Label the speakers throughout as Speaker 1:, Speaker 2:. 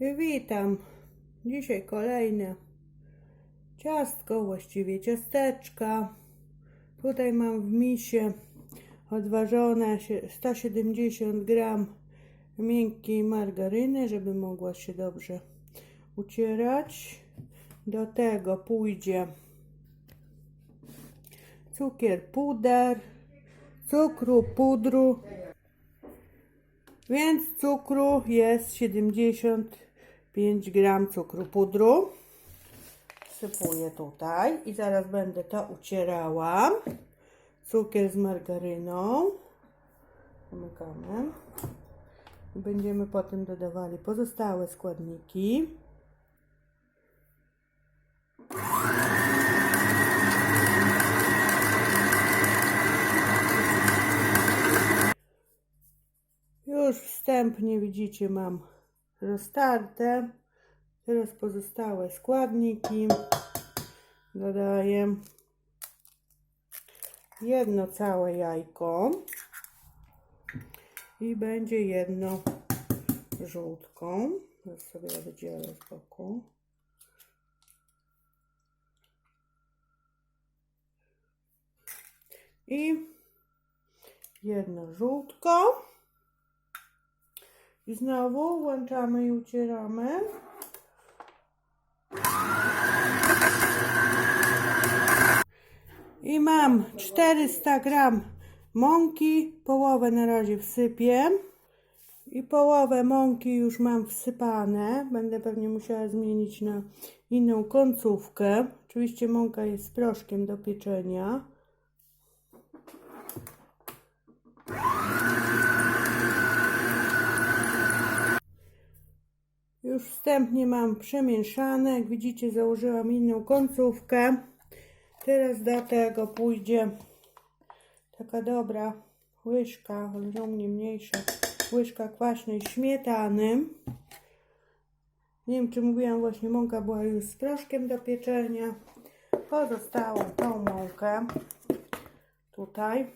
Speaker 1: Witam. Dzisiaj kolejne ciastko, właściwie ciasteczka. Tutaj mam w misie odważone się 170 gram miękkiej margaryny, żeby mogła się dobrze ucierać. Do tego pójdzie cukier puder, cukru pudru, więc cukru jest 75 gram cukru pudru. Sypuję tutaj i zaraz będę to ucierała. Cukier z margaryną. Zamykamy. Będziemy potem dodawali pozostałe składniki. Już wstępnie widzicie mam roztarte. Teraz pozostałe składniki dodaję jedno całe jajko i będzie jedno żółtką. Teraz sobie wydzielę z boku. I jedno żółtko. I znowu włączamy i ucieramy. I mam 400 gram mąki, połowę na razie wsypię. I połowę mąki już mam wsypane. Będę pewnie musiała zmienić na inną końcówkę. Oczywiście mąka jest z proszkiem do pieczenia. Już wstępnie mam przemieszane. Jak widzicie, założyłam inną końcówkę. Teraz do tego pójdzie taka dobra łyżka, ale u mnie mniejsza, łyżka kwaśnej śmietany. Nie wiem, czy mówiłam, właśnie mąka była już z proszkiem do pieczenia. Pozostałą tą mąkę tutaj.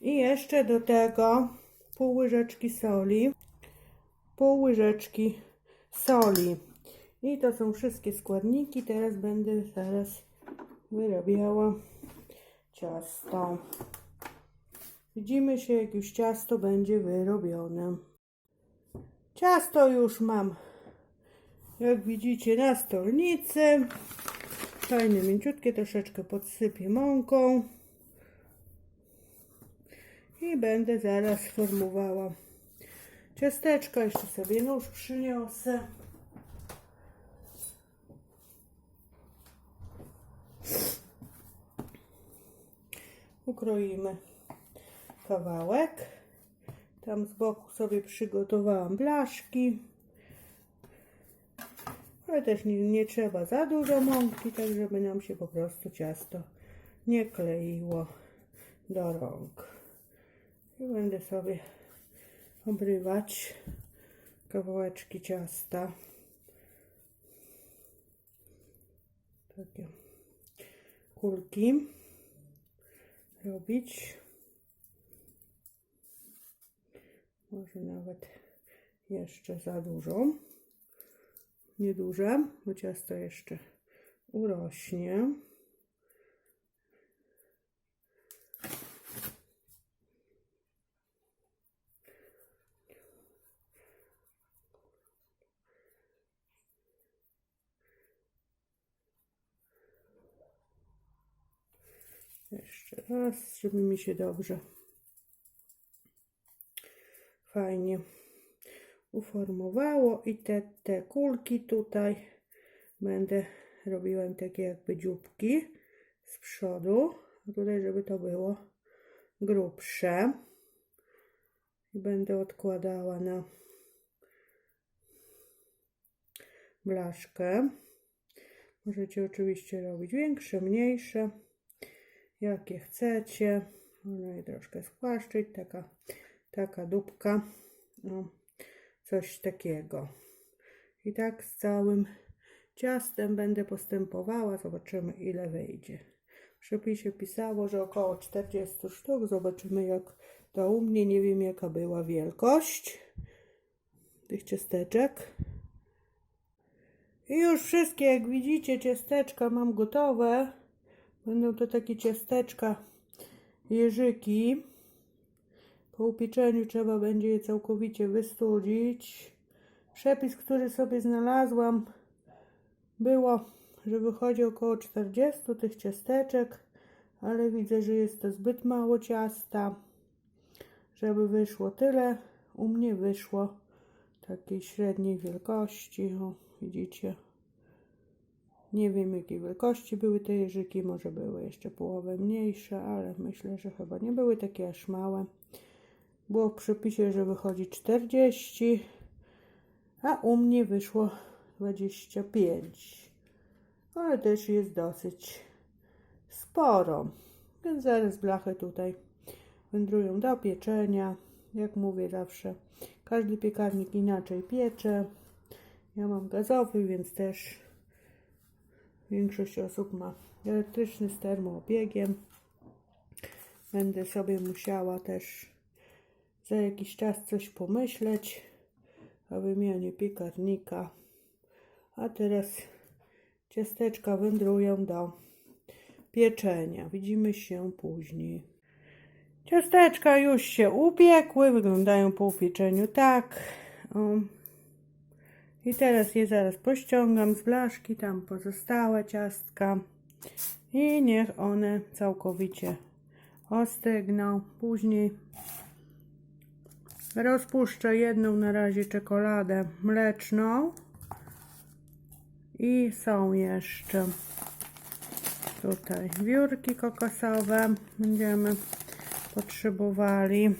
Speaker 1: I jeszcze do tego pół łyżeczki soli. Pół łyżeczki soli. I to są wszystkie składniki. Teraz będę zaraz wyrabiała ciasto. Widzimy się, jak już ciasto będzie wyrobione. Ciasto już mam, jak widzicie, na stolnicy. Fajne, mięciutkie, troszeczkę podsypię mąką. I będę zaraz formowała ciasteczka. Jeszcze sobie nóż przyniosę. Ukroimy kawałek. Tam z boku sobie przygotowałam blaszki. Ale też nie, nie trzeba za dużo mąki, tak żeby nam się po prostu ciasto nie kleiło do rąk. I będę sobie obrywać kawałeczki ciasta. Takie kulki robić. Może nawet jeszcze za dużo. Nieduże, bo ciasto jeszcze urośnie. Jeszcze raz, żeby mi się dobrze. Fajnie uformowało i te, te kulki tutaj będę robiła im takie jakby dzióbki z przodu, tutaj żeby to było grubsze. I będę odkładała na blaszkę. Możecie oczywiście robić większe, mniejsze jakie chcecie. Można je troszkę spłaszczyć, taka, taka dupka, no, coś takiego. I tak z całym ciastem będę postępowała, zobaczymy ile wyjdzie. W przepisie pisało, że około 40 sztuk, zobaczymy jak to u mnie, nie wiem jaka była wielkość tych ciasteczek. I już wszystkie, jak widzicie, ciasteczka mam gotowe. Będą to takie ciasteczka, jeżyki. Po upieczeniu trzeba będzie je całkowicie wystudzić. Przepis, który sobie znalazłam, było, że wychodzi około 40 tych ciasteczek, ale widzę, że jest to zbyt mało ciasta, żeby wyszło tyle. U mnie wyszło takiej średniej wielkości. O, widzicie? Nie wiem jakiej wielkości były te jeżyki, może były jeszcze połowę mniejsze, ale myślę, że chyba nie były takie aż małe. Było w przepisie, że wychodzi 40, a u mnie wyszło 25. Ale też jest dosyć sporo. Więc zaraz blachy tutaj wędrują do pieczenia. Jak mówię zawsze, każdy piekarnik inaczej piecze. Ja mam gazowy, więc też większość osób ma elektryczny z termoobiegiem. Będę sobie musiała też za jakiś czas coś pomyśleć o wymianie piekarnika. A teraz ciasteczka wędrują do pieczenia. Widzimy się później. Ciasteczka już się upiekły, wyglądają po upieczeniu tak. O. I teraz je zaraz pościągam z blaszki, tam pozostałe ciastka. I niech one całkowicie ostygną. Później rozpuszczę jedną na razie czekoladę mleczną. I są jeszcze tutaj wiórki kokosowe. Będziemy potrzebowali.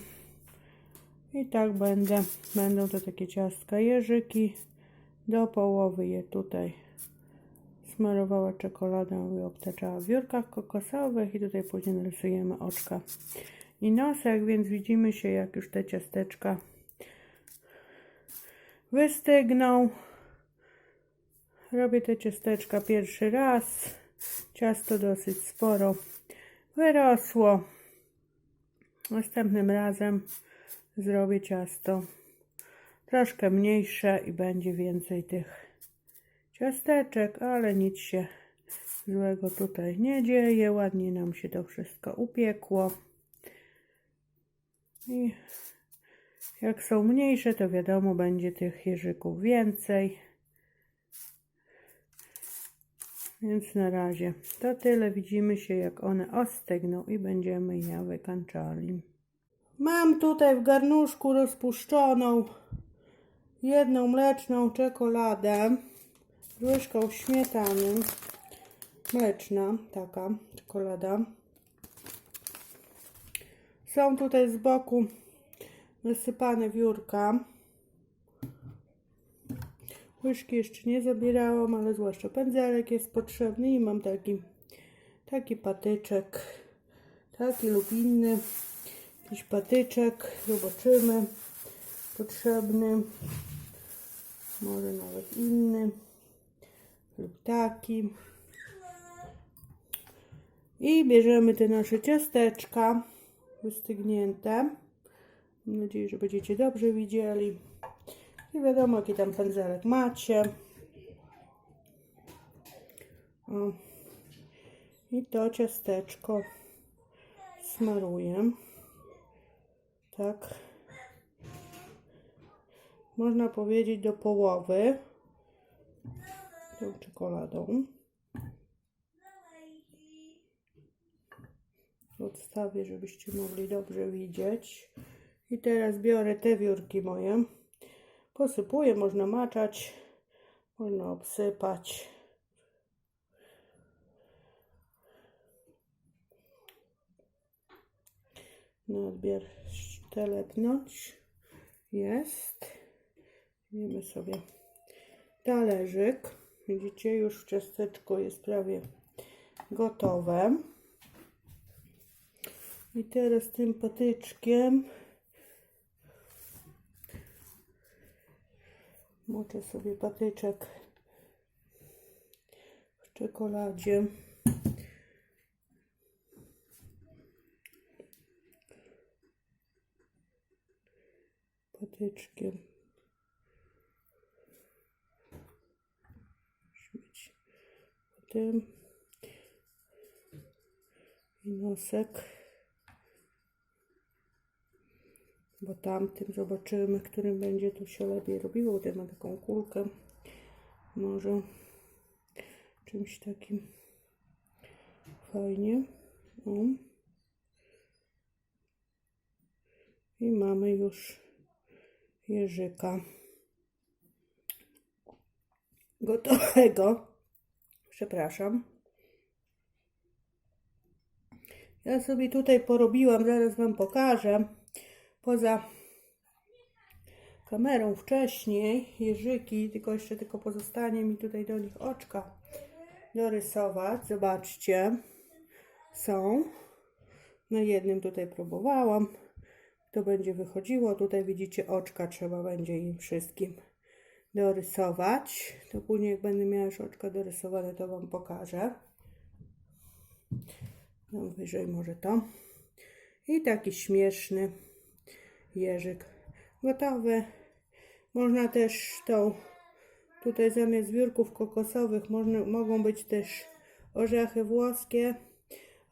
Speaker 1: I tak będę będą to takie ciastka jeżyki do połowy je tutaj smarowała czekoladą i obtaczała w wiórkach kokosowych i tutaj później narysujemy oczka i nosek, więc widzimy się jak już te ciasteczka wystygną. Robię te ciasteczka pierwszy raz. Ciasto dosyć sporo wyrosło. Następnym razem zrobię ciasto troszkę mniejsze i będzie więcej tych ciasteczek, ale nic się złego tutaj nie dzieje. Ładnie nam się to wszystko upiekło. I jak są mniejsze, to wiadomo, będzie tych jeżyków więcej. Więc na razie to tyle. Widzimy się, jak one ostygną i będziemy je wykańczali. Mam tutaj w garnuszku rozpuszczoną jedną mleczną czekoladę z łyżką śmietany. Mleczna, taka czekolada. Są tutaj z boku wysypane wiórka. Łyżki jeszcze nie zabierałam, ale zwłaszcza pędzelek jest potrzebny i mam taki, taki patyczek, taki lub inny, jakiś patyczek, zobaczymy, potrzebny, może nawet inny lub taki. I bierzemy te nasze ciasteczka wystygnięte. Mam nadzieję, że będziecie dobrze widzieli. I wiadomo, jaki tam pędzelek macie. O. I to ciasteczko smaruję. Tak. Można powiedzieć do połowy tą czekoladą. Odstawię, żebyście mogli dobrze widzieć. I teraz biorę te wiórki moje. Posypuję, można maczać, można obsypać. Na odbier telepnąć. Jest. Wiemy sobie talerzyk. Widzicie, już ciasteczko jest prawie gotowe. I teraz tym patyczkiem moczę sobie patyczek w czekoladzie. Patyczkiem. Tym. I nosek. Bo tamtym zobaczymy, którym będzie to się lepiej robiło. Tutaj ma taką kulkę. Może czymś takim fajnie. O. I mamy już jeżyka gotowego. Przepraszam. Ja sobie tutaj porobiłam, zaraz Wam pokażę. Poza kamerą wcześniej jeżyki, tylko jeszcze tylko pozostanie mi tutaj do nich oczka dorysować. Zobaczcie, są. Na jednym tutaj próbowałam. To będzie wychodziło. Tutaj widzicie oczka, trzeba będzie im wszystkim dorysować. To później jak będę miała już oczka dorysowane, to Wam pokażę. No wyżej może to. I taki śmieszny jeżyk gotowy. Można też tą, tutaj zamiast wiórków kokosowych można, mogą być też orzechy włoskie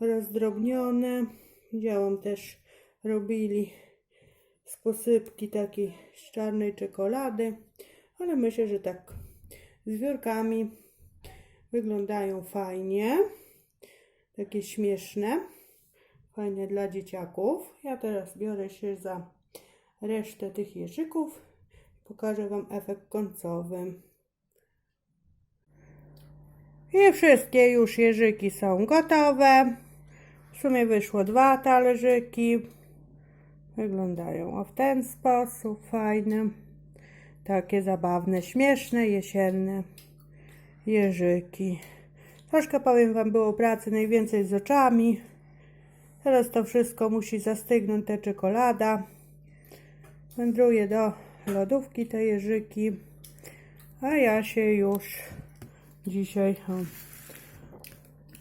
Speaker 1: rozdrobnione. Widziałam też robili z posypki takiej z czarnej czekolady, ale myślę, że tak z wiórkami wyglądają fajnie. Takie śmieszne, fajne dla dzieciaków. Ja teraz biorę się za resztę tych jeżyków. Pokażę Wam efekt końcowy. I wszystkie już jeżyki są gotowe. W sumie wyszło dwa talerzyki. Wyglądają o w ten sposób. Fajne. Takie zabawne, śmieszne, jesienne jeżyki. Troszkę powiem Wam było pracy najwięcej z oczami. Teraz to wszystko musi zastygnąć ta czekolada. Wędruje do lodówki te jeżyki. A ja się już dzisiaj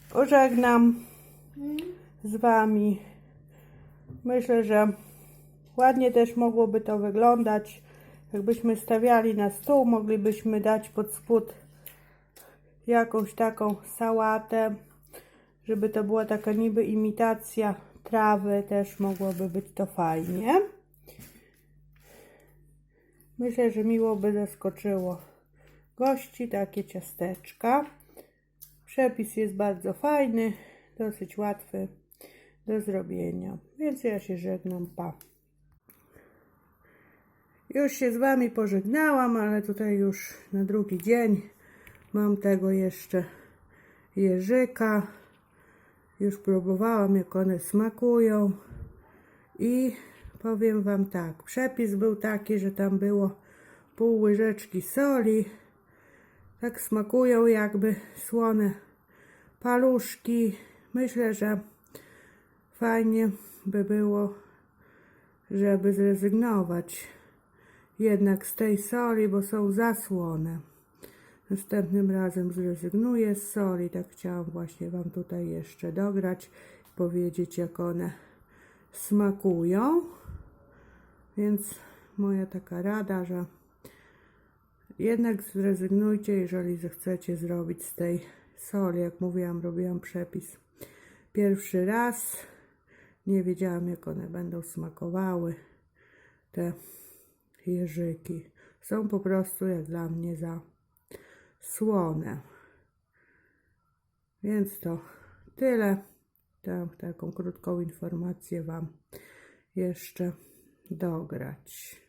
Speaker 1: pożegnam z Wami. Myślę, że ładnie też mogłoby to wyglądać. Jakbyśmy stawiali na stół, moglibyśmy dać pod spód jakąś taką sałatę, żeby to była taka niby imitacja trawy, też mogłoby być to fajnie. Myślę, że miło by zaskoczyło gości takie ciasteczka. Przepis jest bardzo fajny, dosyć łatwy do zrobienia, więc ja się żegnam, pa. Już się z Wami pożegnałam, ale tutaj już na drugi dzień mam tego jeszcze jeżyka. Już próbowałam, jak one smakują. I powiem Wam tak, przepis był taki, że tam było pół łyżeczki soli. Tak smakują jakby słone paluszki. Myślę, że fajnie by było, żeby zrezygnować jednak z tej soli, bo są zasłone. Następnym razem zrezygnuję z soli. Tak chciałam właśnie Wam tutaj jeszcze dograć, powiedzieć jak one smakują. Więc moja taka rada, że jednak zrezygnujcie, jeżeli zechcecie zrobić z tej soli. Jak mówiłam, robiłam przepis pierwszy raz. Nie wiedziałam, jak one będą smakowały. Te jeżyki są po prostu jak dla mnie za słone. Więc to tyle. Tam taką krótką informację Wam jeszcze dograć.